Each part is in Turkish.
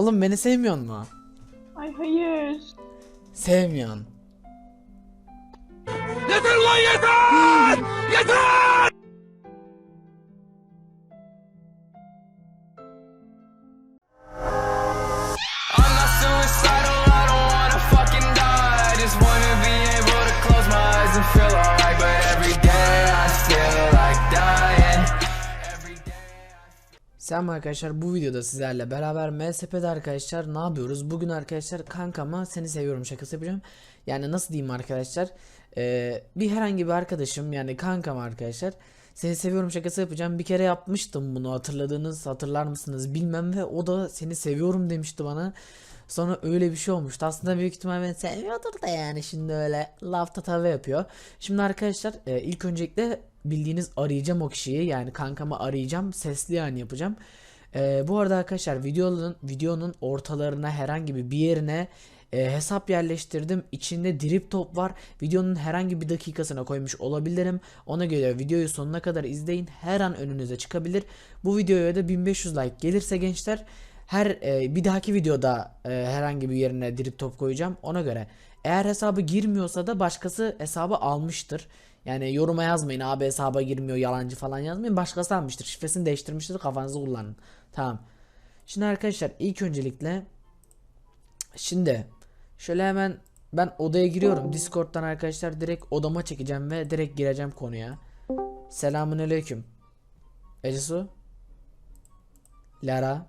Oğlum beni sevmiyorsun mu? Ay hayır. Sevmiyorsun. I'm Selam arkadaşlar bu videoda sizlerle beraber MSP'de arkadaşlar ne yapıyoruz? Bugün arkadaşlar kankama seni seviyorum şakası yapacağım. Yani nasıl diyeyim arkadaşlar? Ee, bir herhangi bir arkadaşım yani kankam arkadaşlar. Seni seviyorum şakası yapacağım. Bir kere yapmıştım bunu hatırladığınız hatırlar mısınız bilmem ve o da seni seviyorum demişti bana. Sonra öyle bir şey olmuştu. Aslında büyük ihtimal beni sevmiyordur da yani şimdi öyle lafta tava yapıyor. Şimdi arkadaşlar e, ilk öncelikle bildiğiniz arayacağım o kişiyi yani kankamı arayacağım sesli yani yapacağım. E, bu arada arkadaşlar videonun videonun ortalarına herhangi bir bir yerine e, hesap yerleştirdim. İçinde drip top var. Videonun herhangi bir dakikasına koymuş olabilirim. Ona göre videoyu sonuna kadar izleyin. Her an önünüze çıkabilir. Bu videoya da 1500 like gelirse gençler her e, bir dahaki videoda e, herhangi bir yerine drip top koyacağım. Ona göre eğer hesabı girmiyorsa da başkası hesabı almıştır. Yani yoruma yazmayın abi hesaba girmiyor yalancı falan yazmayın. Başkası almıştır. Şifresini değiştirmiştir. Kafanızı kullanın. Tamam. Şimdi arkadaşlar ilk öncelikle şimdi şöyle hemen ben odaya giriyorum. Discord'dan arkadaşlar direkt odama çekeceğim ve direkt gireceğim konuya. Selamun aleyküm. Ecesu. Lara.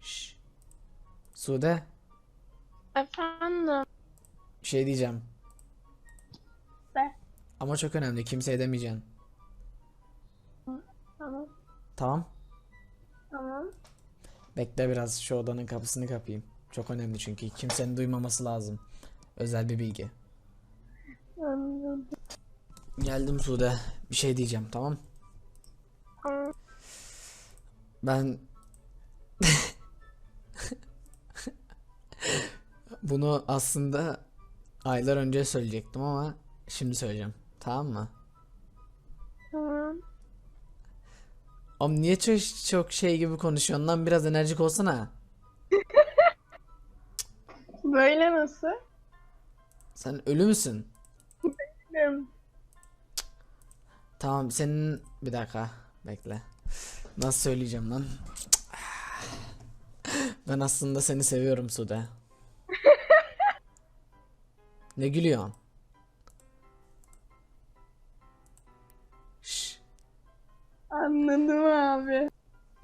Şş. Sude. Efendim. Şey diyeceğim. Ama çok önemli. Kimseye demeyeceksin. Tamam. Tamam. Tamam. Bekle biraz şu odanın kapısını kapayım. Çok önemli çünkü. Kimsenin duymaması lazım. Özel bir bilgi. Anladım. Geldim Sude. Bir şey diyeceğim tamam. Tamam. Ben bunu aslında aylar önce söyleyecektim ama şimdi söyleyeceğim. Tamam mı? Tamam. Oğlum niye çok, çok şey gibi konuşuyorsun lan biraz enerjik olsana. Böyle nasıl? Sen ölü müsün? Bilmiyorum. Tamam senin bir dakika bekle. Nasıl söyleyeceğim lan? Ben aslında seni seviyorum Sude. Ne gülüyorsun?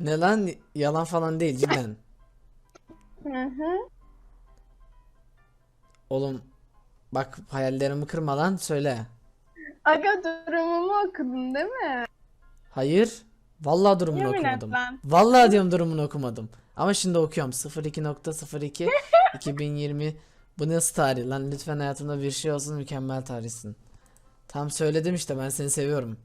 Ne lan yalan falan değil cidden. Hı hı. Oğlum bak hayallerimi kırma lan söyle. Aga durumumu okudun değil mi? Hayır. Vallahi durumunu Yemin et okumadım. lan. Vallahi diyorum durumunu okumadım. Ama şimdi okuyorum. 02.02 2020 Bu nasıl tarih lan? Lütfen hayatımda bir şey olsun mükemmel tarihsin. Tam söyledim işte ben seni seviyorum.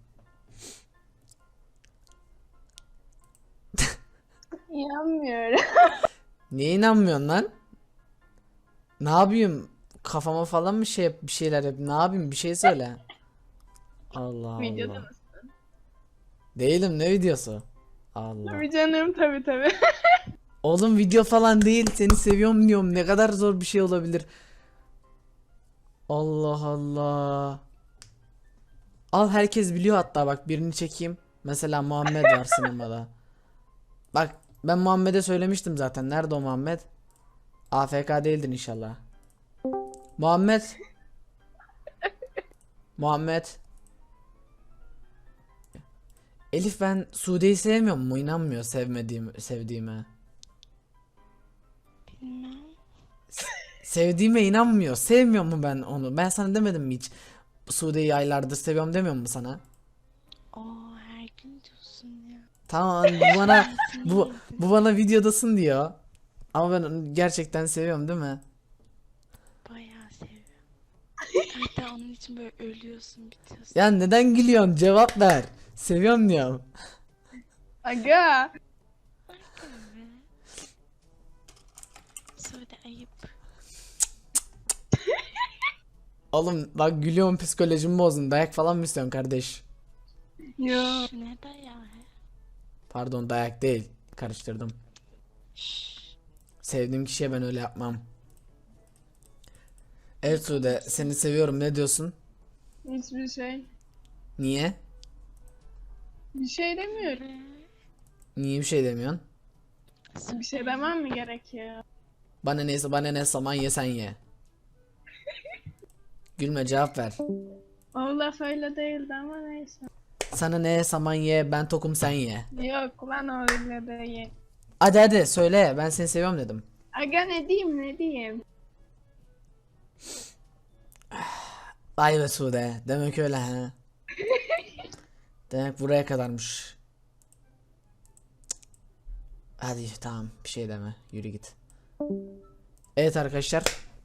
İnanmıyorum. Niye inanmıyorsun lan? Ne yapayım? Kafama falan mı şey bir şeyler yap? Ne yapayım? Bir şey söyle. Allah Videoda Allah. mısın? Değilim ne videosu? Allah. Tabii canım tabii tabii. Oğlum video falan değil seni seviyorum diyorum ne kadar zor bir şey olabilir. Allah Allah. Al herkes biliyor hatta bak birini çekeyim. Mesela Muhammed var sinemada. Bak ben Muhammed'e söylemiştim zaten. Nerede o Muhammed? AFK değildir inşallah. Muhammed. Muhammed. Elif ben Sude'yi sevmiyor mu? İnanmıyor sevmediğim sevdiğime. Sevdiğime inanmıyor. Sevmiyor mu ben onu? Ben sana demedim mi hiç? Sude'yi aylardır seviyorum demiyor mu sana? Oo her gün diyorsun ya. Tamam bu bana bu bu bana videodasın diyor. Ama ben onu gerçekten seviyorum değil mi? Bayağı seviyorum. Hatta onun için böyle ölüyorsun bitiyorsun. Ya neden gülüyorsun? Cevap ver. Seviyorum diyorum. Aga. Söyle ayıp. Oğlum bak gülüyorum psikolojimi bozdun. Dayak falan mı istiyorsun kardeş? Yo. Ne dayağı? Pardon dayak değil. Karıştırdım. Sevdiğim kişiye ben öyle yapmam. Evet Sude seni seviyorum ne diyorsun? Hiçbir şey. Niye? Bir şey demiyorum. Niye bir şey demiyorsun? Bir şey demem mi gerekiyor? Bana neyse bana ne saman ye sen ye. Gülme cevap ver. O laf öyle değildi ama neyse. Sana ne saman ye ben tokum sen ye. Yok lan öyle değil. Hadi hadi söyle ben seni seviyorum dedim. Aga ne diyeyim ne diyeyim. Vay be Sude demek öyle ha. Demek buraya kadarmış. Hadi tamam bir şey deme yürü git. Evet arkadaşlar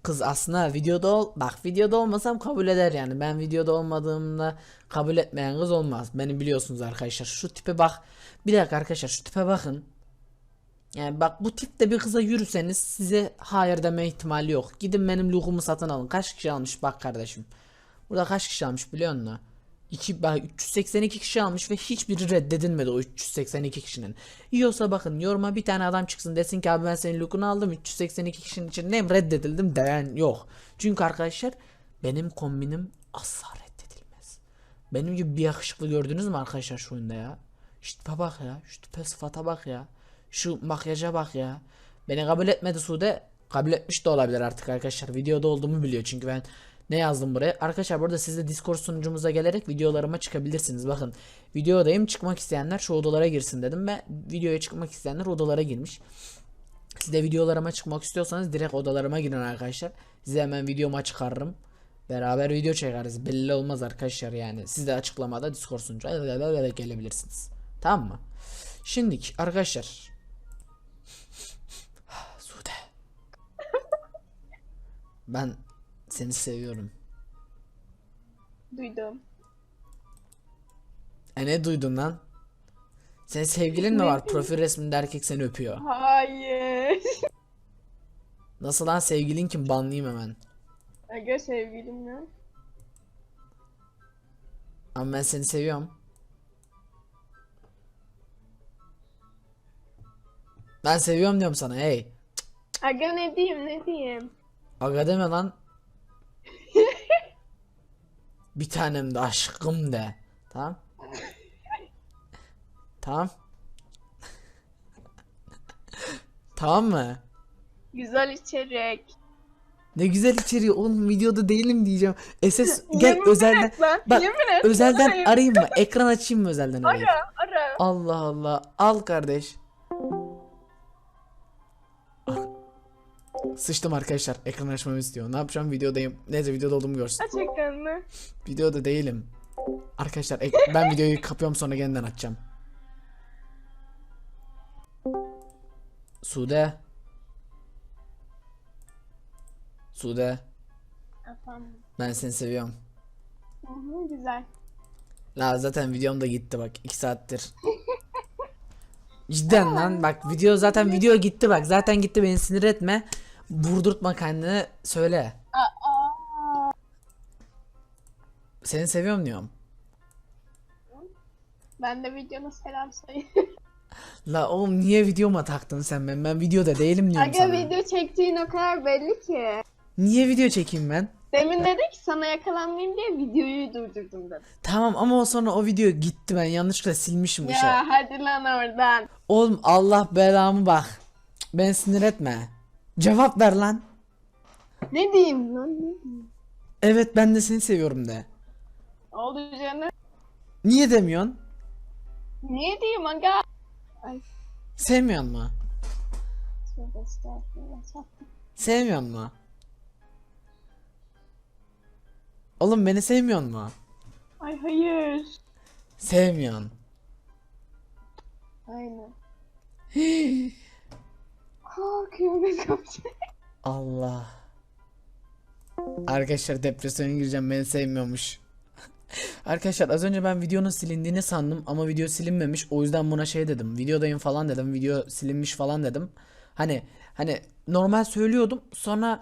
kız aslında videoda ol bak videoda olmasam kabul eder yani. Ben videoda olmadığımda kabul etmeyen kız olmaz. Beni biliyorsunuz arkadaşlar. Şu tipe bak. Bir dakika arkadaşlar şu tipe bakın. Yani bak bu tipte bir kıza yürüseniz size hayır deme ihtimali yok. Gidin benim lookumu satın alın. Kaç kişi almış? Bak kardeşim. Burada kaç kişi almış biliyor musun? 2, bak 382 kişi almış ve hiçbiri reddedilmedi o 382 kişinin. Yiyorsa bakın yoruma bir tane adam çıksın desin ki abi ben senin lookunu aldım 382 kişinin içindeyim reddedildim diyen yok. Çünkü arkadaşlar benim kombinim asla reddedilmez. Benim gibi bir yakışıklı gördünüz mü arkadaşlar şu oyunda ya? Şu tipe bak ya. Şu tipe sıfata bak ya. Şu makyaja bak ya. Beni kabul etmedi Sude. Kabul etmiş de olabilir artık arkadaşlar. Videoda olduğumu biliyor çünkü ben ne yazdım buraya? Arkadaşlar burada siz de Discord sunucumuza gelerek videolarıma çıkabilirsiniz. Bakın videodayım çıkmak isteyenler şu odalara girsin dedim ve videoya çıkmak isteyenler odalara girmiş. Siz de videolarıma çıkmak istiyorsanız direkt odalarıma girin arkadaşlar. Size hemen videoma çıkarırım. Beraber video çekeriz. Belli olmaz arkadaşlar yani. Siz de açıklamada Discord sunucuya gelebilirsiniz. Tamam mı? Şimdilik arkadaşlar. Sude. Ben seni seviyorum. Duydum. E ne duydun lan? Senin sevgilin mi var? Profil resminde erkek seni öpüyor. Hayır. Nasıl lan sevgilin kim? Banlayayım hemen. Aga sevgilim ya. Ama ben seni seviyorum. Ben seviyorum diyorum sana hey. Aga ne diyeyim ne diyeyim. Aga deme lan. Bir tanem de aşkım de. Tamam. Tamam. tamam mı? Güzel içerik. Ne güzel içeriği oğlum videoda değilim diyeceğim. SS gel Yemin özelden et lan, bak yemin et, özelden arayayım mı? Ekran açayım mı özelden arayayım? Ara ara. Allah Allah. Al kardeş. Sıçtım arkadaşlar. Ekran açmamı istiyor. Ne yapacağım? Videodayım. Neyse videoda olduğumu görsün. Aç ekranını. Videoda değilim. Arkadaşlar ben videoyu kapıyorum sonra yeniden açacağım. Sude. Sude. Efendim. Ben seni seviyorum. Hı hı, güzel. La zaten videom da gitti bak 2 saattir. Cidden lan bak video zaten video gitti bak zaten gitti beni sinir etme. Vurdurtma kendini söyle. Seni seviyorum diyorum. Ben de videona selam söyle. La oğlum niye videoma taktın sen ben? Ben videoda değilim diyorum Aga sana. video çektiğin o kadar belli ki. Niye video çekeyim ben? Demin dedi ki sana yakalanmayayım diye videoyu durdurdum dedi. Tamam ama o sonra o video gitti ben yanlışlıkla silmişim şey. Ya hadi lan oradan. Oğlum Allah belamı bak. Ben sinir etme. Cevap ver lan. Ne diyeyim lan ne diyeyim? Evet ben de seni seviyorum de. Oldu canım. Niye demiyorsun? Niye diyeyim aga? Ay Sevmiyorsun mu? tövbe estağfurullah. Sevmiyor mu? Oğlum beni sevmiyor mu? Ay hayır. Sevmiyorsun. Aynen. Yapacağım? Allah. Arkadaşlar depresyona gireceğim beni sevmiyormuş. Arkadaşlar az önce ben videonun silindiğini sandım ama video silinmemiş. O yüzden buna şey dedim. Videodayım falan dedim. Video silinmiş falan dedim. Hani hani normal söylüyordum. Sonra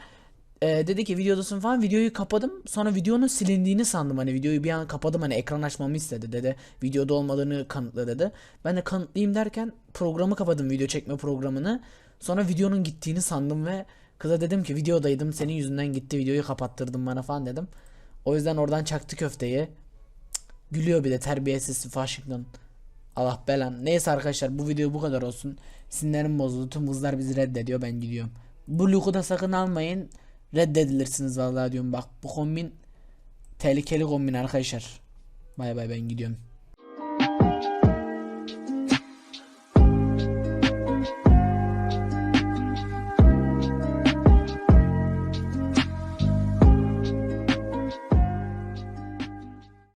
e, dedi ki videodasın falan. Videoyu kapadım. Sonra videonun silindiğini sandım. Hani videoyu bir an kapadım. Hani ekran açmamı istedi dedi. Videoda olmadığını kanıtla dedi. Ben de kanıtlayayım derken programı kapadım. Video çekme programını. Sonra videonun gittiğini sandım ve kıza dedim ki videodaydım senin yüzünden gitti videoyu kapattırdın bana falan dedim. O yüzden oradan çaktı köfteyi. Gülüyor bir de terbiyesiz Washington. Allah belan. Neyse arkadaşlar bu video bu kadar olsun. Sinirlerim bozuldu. Tüm kızlar bizi reddediyor. Ben gidiyorum. Bu look'u da sakın almayın. Reddedilirsiniz vallahi diyorum. Bak bu kombin tehlikeli kombin arkadaşlar. Bay bay ben gidiyorum.